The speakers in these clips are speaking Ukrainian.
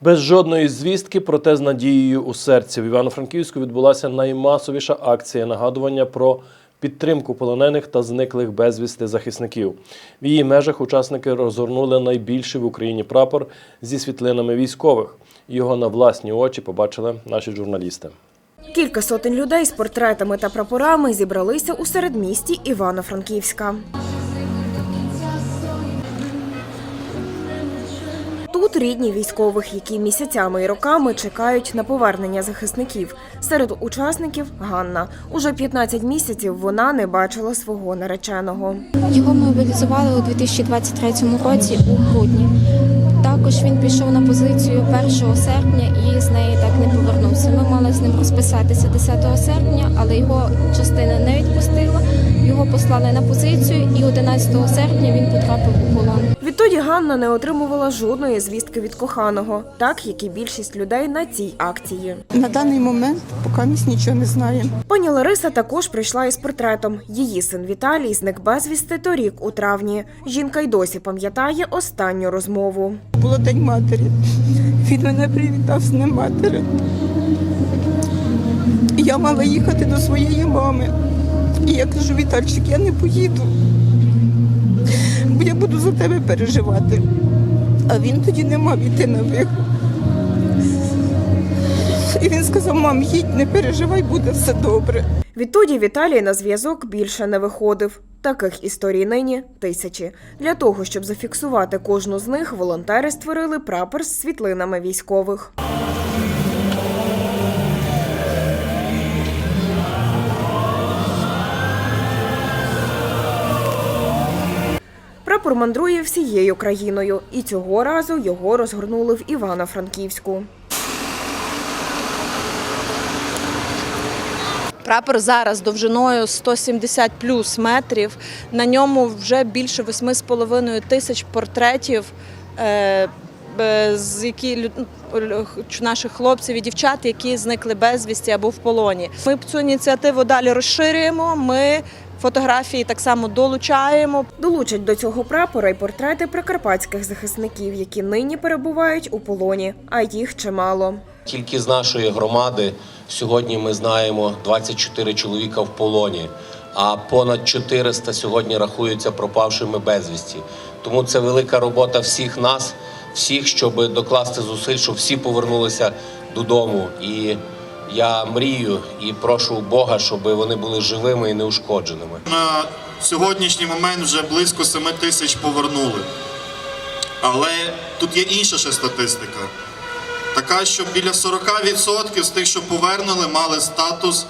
Без жодної звістки, проте з надією у серці в Івано-Франківську відбулася наймасовіша акція нагадування про підтримку полонених та зниклих безвісти захисників. В її межах учасники розгорнули найбільший в Україні прапор зі світлинами військових. Його на власні очі побачили наші журналісти. Кілька сотень людей з портретами та прапорами зібралися у середмісті Івано-Франківська. Тут рідні військових, які місяцями і роками чекають на повернення захисників. Серед учасників Ганна. Уже 15 місяців вона не бачила свого нареченого. Його мобілізували у 2023 році у грудні. Також він пішов на позицію 1 серпня і з неї так не повернувся. Ми мали з ним розписатися 10 серпня, але його частина не відпустила. Його послали на позицію, і 11 серпня він потрапив у полон. Відтоді Ганна не отримувала жодної звістки від коханого, так як і більшість людей на цій акції. На даний момент поки ми нічого не знаємо. Пані Лариса також прийшла із портретом. Її син Віталій зник безвісти торік у травні. Жінка й досі пам'ятає останню розмову. Було день матері. Він мене привітав з Днем матері. Я мала їхати до своєї мами. І я кажу, Вітальчик, я не поїду. Тебе переживати. А він тоді не мав іти на вихід. І він сказав, мам, їдь, не переживай, буде все добре. Відтоді Віталій на зв'язок більше не виходив. Таких історій нині тисячі. Для того, щоб зафіксувати кожну з них, волонтери створили прапор з світлинами військових. Прапор всією країною, і цього разу його розгорнули в Івано-Франківську. Прапор зараз довжиною 170 плюс метрів. На ньому вже більше 8,5 тисяч портретів, е, е, з які наших хлопців і дівчат, які зникли безвісті або в полоні. Ми цю ініціативу далі розширюємо. Ми фотографії так само долучаємо. Долучать до цього прапора й портрети прикарпатських захисників, які нині перебувають у полоні, а їх чимало. Тільки з нашої громади сьогодні ми знаємо 24 чоловіка в полоні, а понад 400 сьогодні рахуються пропавшими безвісті. Тому це велика робота всіх нас, всіх, щоб докласти зусиль, щоб всі повернулися додому. І я мрію і прошу Бога, щоб вони були живими і неушкодженими. На сьогоднішній момент вже близько 7 тисяч повернули. Але тут є інша ще статистика. Така, що біля 40% з тих, що повернули, мали статус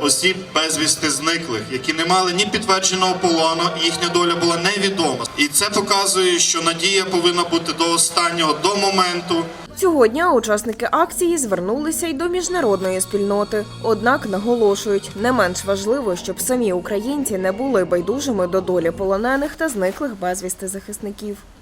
осіб безвісти зниклих, які не мали ні підтвердженого полону, їхня доля була невідома. І це показує, що надія повинна бути до останнього, до моменту, Цього дня учасники акції звернулися й до міжнародної спільноти. Однак наголошують, не менш важливо, щоб самі українці не були байдужими до долі полонених та зниклих безвісти захисників.